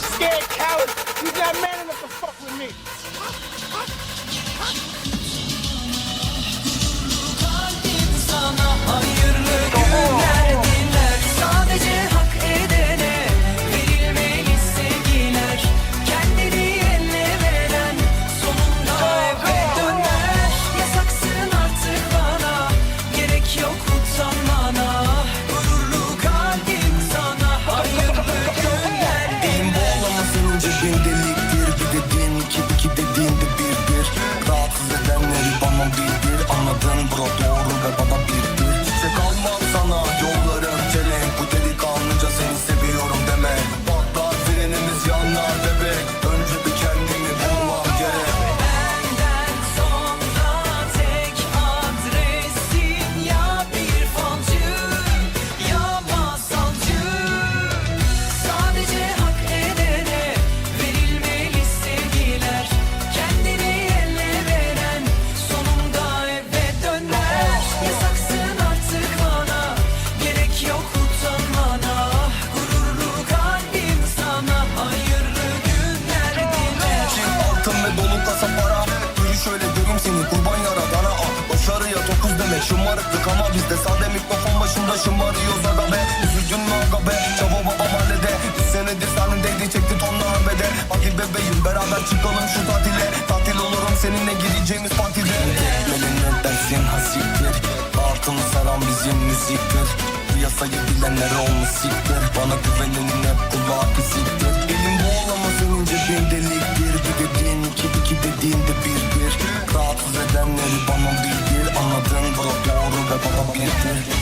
scared coward. He's not man enough to fuck with me. Dolu kasa para. Yürü şöyle görüm seni kurban yaradana ah Başarıya dokuz demek şımarıklık ama bizde Sade mikrofon başında şımarıyoruz aga be Üzüldün mü be Çavo baba mahallede. Bir senedir sahnedeydi çekti tonla arbede Hadi bebeğim beraber çıkalım şu tatile. Tatil olurum seninle gireceğimiz partide. Gelin dersin hasiktir? Altını saran bizim müziktir. Piyasayı bilenler olmuş siktir. Bana güvenenin hep Yeah.